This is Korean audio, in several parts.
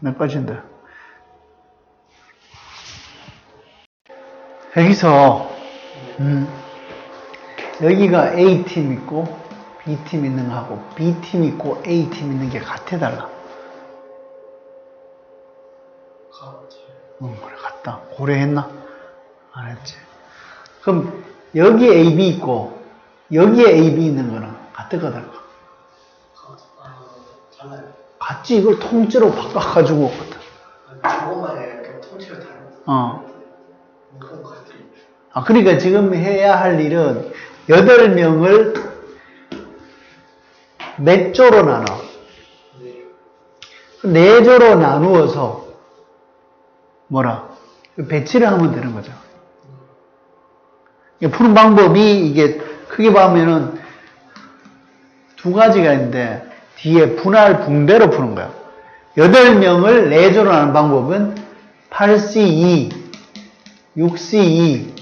몇 가지인데. 여기서, 음, 여기가 A팀 있고, B팀 있는 거하고, B팀 있고, A팀 있는 게 같아 달라. 응, 그래, 같다. 고려했나? 안 했지. 그럼, 여기 AB 있고, 여기에 AB 있는 거는 같을까, 달 같지, 이걸 통째로 바꿔가지고, 저것만 이렇게 통째로 다른 어. 아, 그러니까 지금 해야 할 일은 여덟 명을 몇 조로 나눠? 네. 네 조로 나누어서 뭐라? 배치를 하면 되는 거죠. 푸는 방법이 이게 크게 보면은 두 가지가 있는데 뒤에 분할 붕대로 푸는 거야. 여덟 명을 네 조로 나누는 방법은 8C2, 6C2,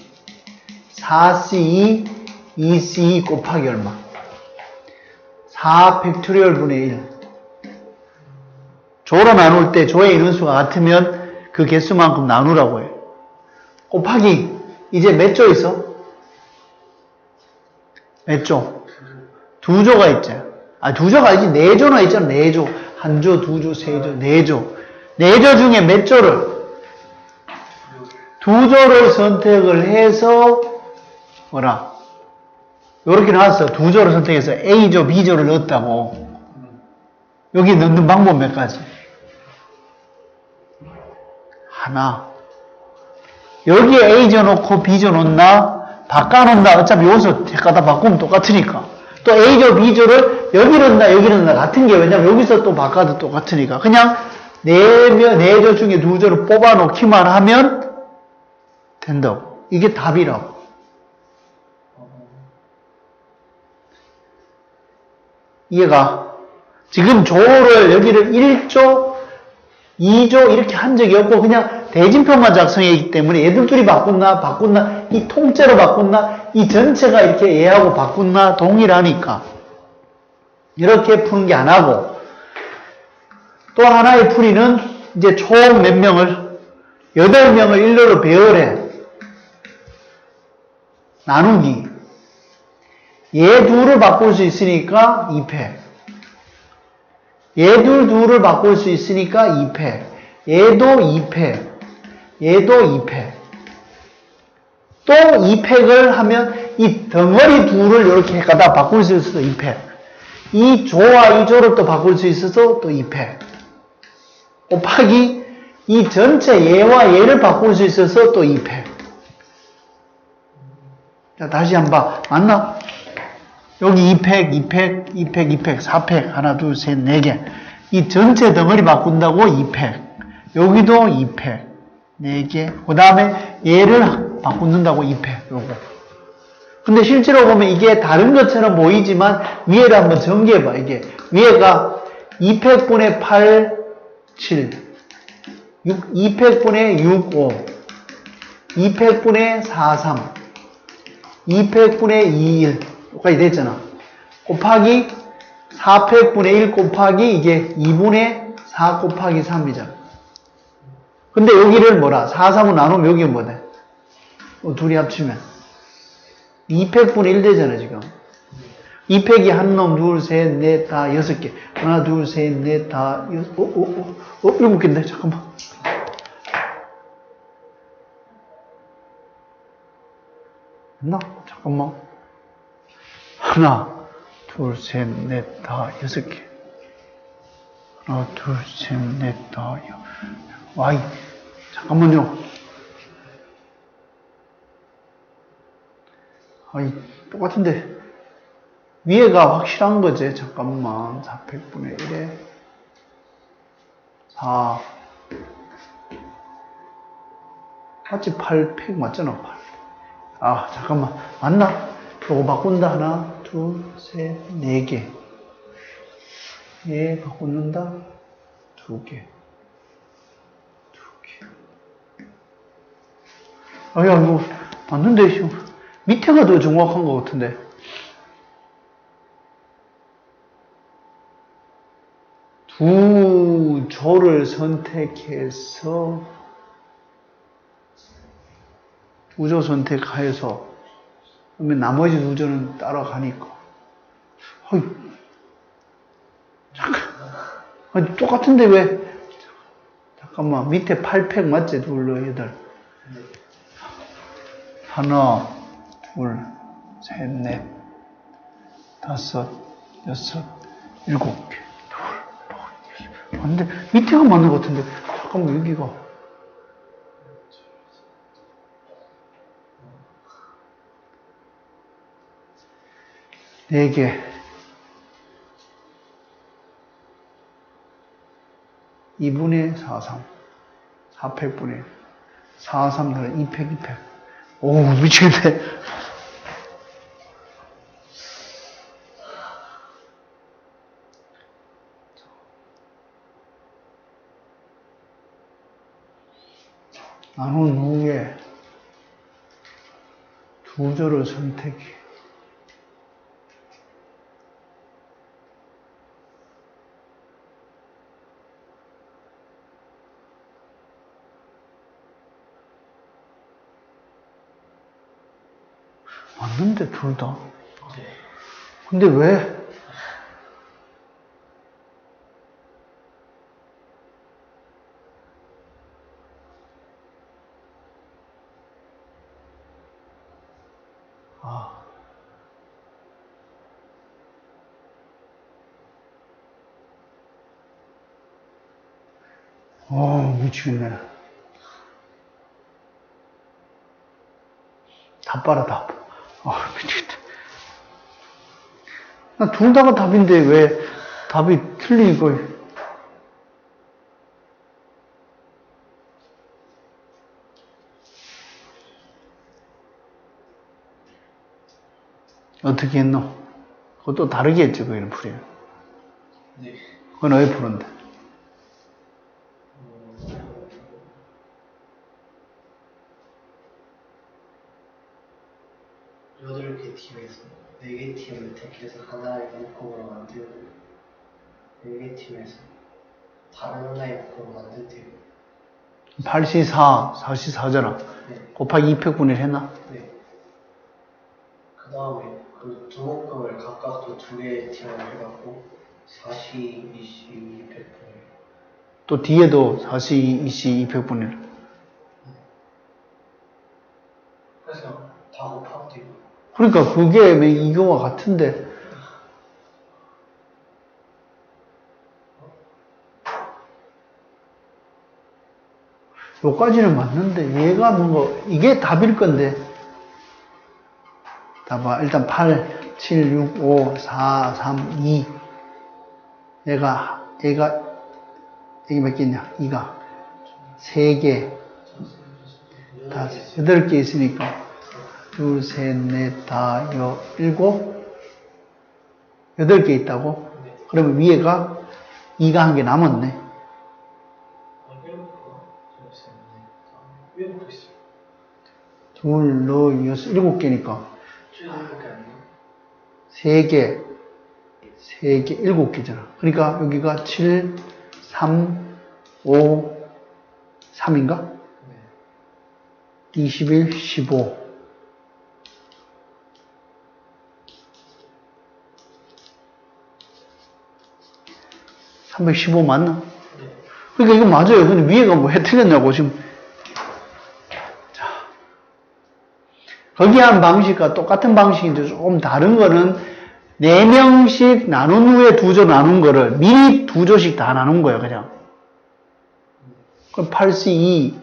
4C2, 2C2 곱하기 얼마? 4 팩토리얼 분의 1. 조로 나눌 때 조의 인원수가 같으면 그 개수만큼 나누라고 해요. 곱하기 이제 몇 조 있어? 몇 조? 두 조가 있지. 아, 두 조가 아니지. 네 조나 있잖아. 네 조. 한 조, 두 조, 세 조, 네 조. 네 조 중에 몇 조를? 두 조를 선택을 해서 뭐라? 요렇게 나왔어. 두 조를 선택해서 A조, B조를 넣었다고. 여기 넣는 방법 몇 가지? 하나. 여기에 A조 놓고 B조 놓나? 바꿔놓나? 어차피 여기서 택하다 바꾸면 똑같으니까. 또 A조, B조를 여기 넣나, 여기 넣나 같은 게 왜냐면 여기서 또 바꿔도 똑같으니까. 그냥 네 명, 네조 중에 두 조를 뽑아 놓기만 하면 된다고. 이게 답이라고. 이해가? 지금 조를 여기를 1조, 2조 이렇게 한 적이 없고 그냥 대진표만 작성했기 때문에 얘들 둘이 바꾼나 바꾼나 이 통째로 바꾼나 이 전체가 이렇게 얘하고 바꾼나 동일하니까. 이렇게 푸는 게 안 하고. 또 하나의 풀이는 이제 총 몇 명을 여덟 명을 일로로 배열해. 나누기. 얘 둘을 바꿀 수 있으니까 2패. 얘 둘 둘을 바꿀 수 있으니까 2패. 얘도 2패 얘도 2패 또 2팩을 하면 이 덩어리 둘을 이렇게 갖다 바꿀 수 있어서 2팩. 이 조와 이 조를 또 바꿀 수 있어서 또 2팩. 곱하기 이 전체 얘와 얘를 바꿀 수 있어서 또 2팩. 자 다시 한번 맞나? 여기 2팩, 2팩, 2팩, 2팩, 4팩, 하나, 둘, 셋, 네 개. 이 전체 덩어리 바꾼다고 2팩. 여기도 2팩, 네 개. 그 다음에 얘를 바꾼다고 2팩, 요거. 근데 실제로 보면 이게 다른 것처럼 보이지만 위에를 한번 전개해봐, 이게. 위에가 2팩분의 8, 7. 6, 2팩분의 6, 5. 2팩분의 4, 3. 2팩분의 2, 1. 여기까지 됐잖아. 곱하기 4팩분의 1 곱하기 이게 2분의 4 곱하기 3이잖아. 근데 여기를 뭐라? 4, 3을 나누면 여기 뭐 돼? 어, 둘이 합치면. 2팩분의 1 되잖아, 지금. 2팩이 한 놈, 둘, 셋, 넷, 다, 여섯 개. 하나, 둘, 셋, 넷, 다, 여섯, 어, 어, 어, 어, 일곱 개인데? 잠깐만. 됐나? 잠깐만. 하나, 둘, 셋, 넷, 다, 여섯 개. 하나, 둘, 셋, 넷, 다, 여. 와이, 잠깐만요. 아이, 똑같은데. 위에가 확실한 거지. 잠깐만. 400분의 1에 4. 맞지? 8팩 맞잖아, 8. 아, 잠깐만. 맞나? 요거 바꾼다. 하나, 둘, 셋, 네 개. 얘 바꾼다. 두 개. 두 개. 아, 야, 이거 맞는데. 밑에가 더 정확한 것 같은데. 두 조를 선택해서 두 조 선택하여서 그러면 나머지 두 조는 따라가니까 어이, 잠깐 아니, 똑같은데 왜 잠깐만 밑에 8팩 맞지? 둘러 여덟 하나 둘 셋 넷 다섯 여섯 일곱 개 둘, 넷. 근데 밑에가 맞는 것 같은데 잠깐만 여기가 네 개. 이분의 4, 3. 4팩분의 4, 3, 2팩, 2팩. 오, 미치겠네. 나눈 후에 두 조를 선택해. 맞는데, 둘 다. 네. 근데 왜? 아. 어, 미치겠네. 다 빨아, 다. 둘 다가 답인데 왜 답이 틀리고. 어떻게 했노? 그것도 다르게 했지, 그게는 풀이야. 네. 그건 왜 푸는데? 여덟 개 팀에서 네개 팀을 택해서 하나의 묶음으로 만들고 네개 팀에서 다른 하나의 묶음을 만들대요. 8시 4, 4시 4잖아. 네. 곱하기 2팩분일 했나? 네. 그 다음에 그두 묶음을 각각 또 두 개의 팀으로 해갖고 4시, 2시, 200분을 또 뒤에도 4시, 2시, 2팩분일. 그래서 다 되고 그러니까 그게 왜 이거와 같은데? 요까지는 맞는데 얘가 뭔가 이게 답일 건데. 봐봐 일단 8, 7, 6, 5, 4, 3, 2 얘가 얘가 여기 몇 개 있냐? 2가. 3개. 다섯 여덟 개 있으니까 둘, 셋, 넷, 다, 여, 일곱 여덟 개 있다고? 그러면 위에가 2가 한 개 남았네 둘, 셋, 넷, 여섯, 일곱 개니까? 세 개, 세 개, 일곱 개잖아. 그러니까 여기가 7, 3, 5, 3인가? 네. 21, 15. (315) 맞나? 네. 그러니까 이거 맞아요. 근데 위에가 뭐해 틀렸냐고 지금. 자, 거기 한 방식과 똑같은 방식인데 조금 다른 거는 네 명씩 나눈 후에 두 조 나눈 거를 미리 두 조씩 다 나눈 거예요, 그냥. 그럼 8C 2.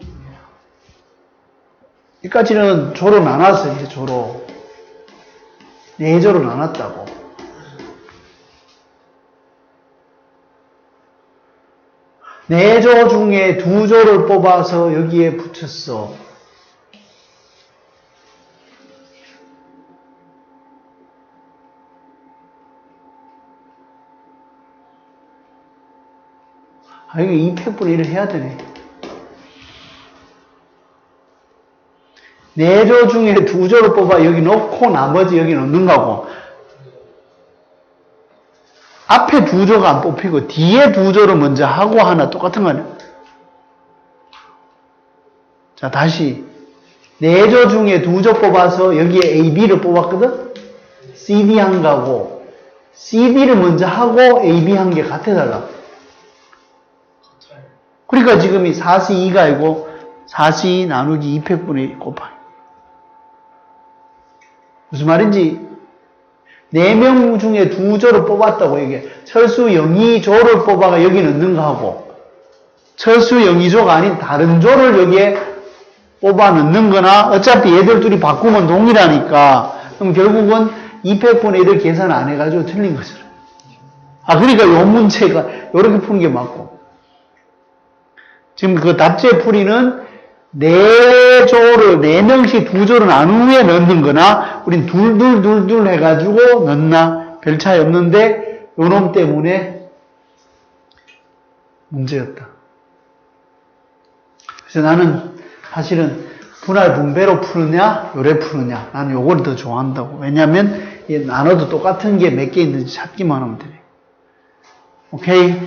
여기까지는 조로 나눴어요, 이제 조로. 네 조로 나눴다고. 네 조 중에 두 조를 뽑아서 여기에 붙였어. 아, 이거 2팩분의 1을 해야 되네. 네조 중에 두 조를 뽑아 여기 놓고 나머지 여기 넣는 거고. 앞에 두 조가 안 뽑히고 뒤에 두 조를 먼저 하고 하나 똑같은 거 아니야? 자, 다시. 네 조 중에 두 조 뽑아서 여기에 A, B를 뽑았거든? CD 한 거고, CD를 먼저 하고 A, B 한 게 같아달라. 그러니까 지금 이 4C 2가 아니고 4C 나누기 2팩분의 곱하기. 무슨 말인지 4명 중에 두 조를 뽑았다고 이게 철수 영희 조를 뽑아가 여기 넣는 거하고 철수 영희 조가 아닌 다른 조를 여기에 뽑아 넣는 거나 어차피 얘들 둘이 바꾸면 동일하니까 그럼 결국은 2팩분의 1을 계산 안 해가지고 틀린 거죠. 아 그러니까 요 문제가 이렇게 푸는 게 맞고 지금 그 답제 풀이는 네 조를, 네 명씩 두 조를 나눈 후에 넣는 거나, 우린 둘둘둘둘 해가지고 넣나, 별 차이 없는데, 요놈 때문에 문제였다. 그래서 나는 사실은 분할 분배로 푸느냐, 요래 푸느냐, 나는 요걸 더 좋아한다고. 왜냐면, 이 나눠도 똑같은 게 몇 개 있는지 찾기만 하면 되네. 오케이?